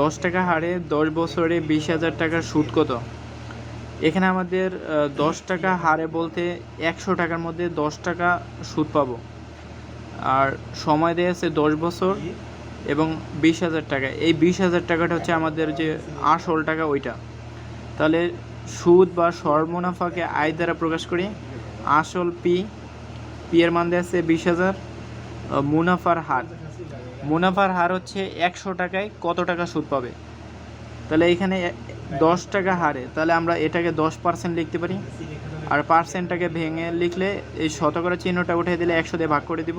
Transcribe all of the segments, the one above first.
দশ টাকা হারে, দশ বছরে বিশ হাজার টাকার সুদ কত? এখানে আমাদের দশ টাকা হারে বলতে একশো টাকার মধ্যে দশ টাকা সুদ পাবো। আর সময় দেওয়া আছে দশ বছর এবং বিশ হাজার টাকা। এই বিশ হাজার টাকাটা হচ্ছে আমাদের যে আসল টাকা ওইটা। তাহলে সুদ বা সর্বমুনাফাকে আয় দ্বারা প্রকাশ করি। আসল পি পি এর মান দেওয়া আছে বিশ হাজার মুনাফার হার। মুনাফার হার হচ্ছে একশো টাকায় কত টাকা সুদ পাবে? তাহলে এখানে দশ টাকা হারে, তাহলে আমরা এটাকে দশ পার্সেন্ট লিখতে পারি। আর পার্সেন্টটাকে ভেঙে লিখলে এই শতকরা চিহ্নটা উঠে দিলে একশো দিয়ে ভাগ করে দিব।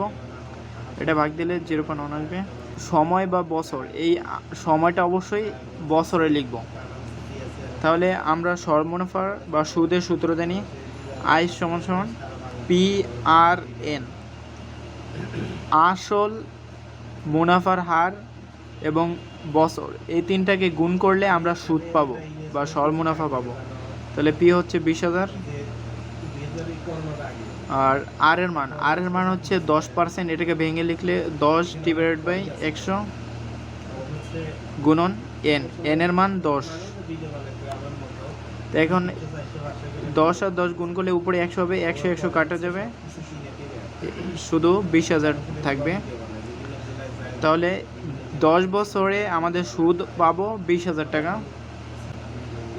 এটা ভাগ দিলে জিরো পয়েন্ট আসবে। সময় বা বছর, এই সময়টা অবশ্যই বছরে লিখব। তাহলে আমরা সর্বমুনাফার বা সুদের সূত্র জানি, আই সমান সমান পি আর এন। আসল মুনাফার হার এবং বছর, এই তিনটাকে গুণ করলে আমরা সুদ পাবো বা সর মুনাফা পাবো। তাহলে পি হচ্ছে বিশ হাজার। আর আর এর মান আর এর মান হচ্ছে দশ পার্সেন্ট এটাকে ভেঙে লিখলে দশ ডিভাইডেড বাই একশো গুণন এন এন এর মান দশ। এখন দশ আর দশ গুণ করলে উপরে একশো হবে, একশো একশো কাটা যাবে। শুধু বিশ হাজার থাকবে। তাহলে দশ বছরে আমাদের সুদ পাবো বিশ হাজার টাকা।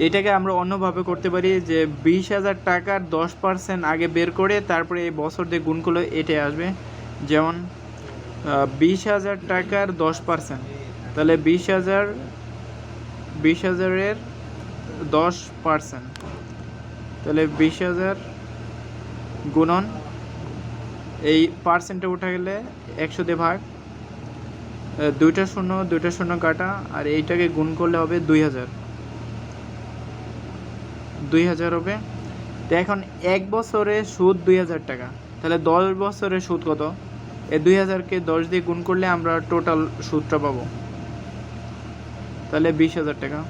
এটাকে আমরা অন্যভাবে করতে পারি যে বিশ হাজার টাকার দশ পার্সেন্ট আগে বের করে তারপরে এই বছর দিয়ে গুণ করলে এটাই আসবে, যেমন বিশ হাজার টাকার দশ পার্সেন্ট তাহলে বিশ হাজার, বিশ হাজারের দশ পার্সেন্ট তাহলে বিশ হাজার গুণন এই পার্সেন্টে উঠে গেলে একশো দিয়ে ভাগ। দুইটা শূন্য দুইটা শূন্য কাটা, আর এইটাকে গুণ করলে হবে দুই হাজার। দুই হাজার হবে। তো এখন এক বছরে সুদ দুই হাজার টাকা। তাহলে দশ বছরে সুদ কত? এই দুই হাজারকে দশ দিয়ে গুণ করলে আমরা টোটাল সুদটা পাবো। তাহলে বিশ হাজার টাকা।